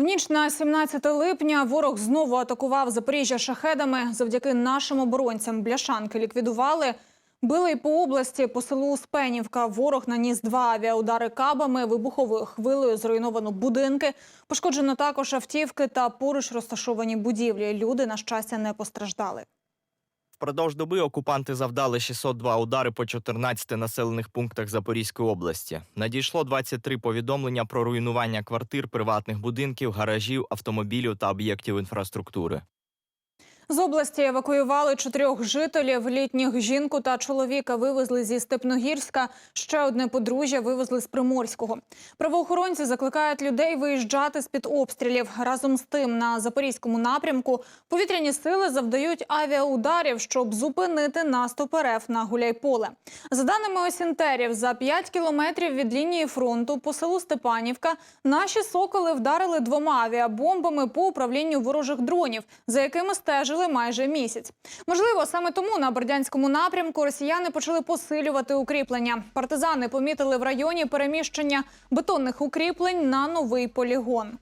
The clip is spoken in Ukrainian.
В ніч на 17 липня ворог знову атакував Запоріжжя шахедами. Завдяки нашим оборонцям бляшанки ліквідували. Били й по області по селу Успенівка. Ворог наніс два авіаудари кабами, вибуховою хвилею зруйновано будинки. Пошкоджено також автівки та поруч розташовані будівлі. Люди, на щастя, не постраждали. Впродовж доби окупанти завдали 602 удари по 14 населених пунктах Запорізької області. Надійшло 23 повідомлення про руйнування квартир, приватних будинків, гаражів, автомобілів та об'єктів інфраструктури. З області евакуювали чотирьох жителів. Літніх жінку та чоловіка вивезли зі Степногірська. Ще одне подружжя вивезли з Приморського. Правоохоронці закликають людей виїжджати з під обстрілів. Разом з тим на запорізькому напрямку повітряні сили завдають авіаударів, щоб зупинити наступ РФ на Гуляйполе. За даними осінтерів, за 5 кілометрів від лінії фронту по селу Степанівка наші соколи вдарили двома авіабомбами по управлінню ворожих дронів, за якими стежили майже місяць. Можливо, саме тому на Бердянському напрямку росіяни почали посилювати укріплення. Партизани помітили в районі переміщення бетонних укріплень на новий полігон.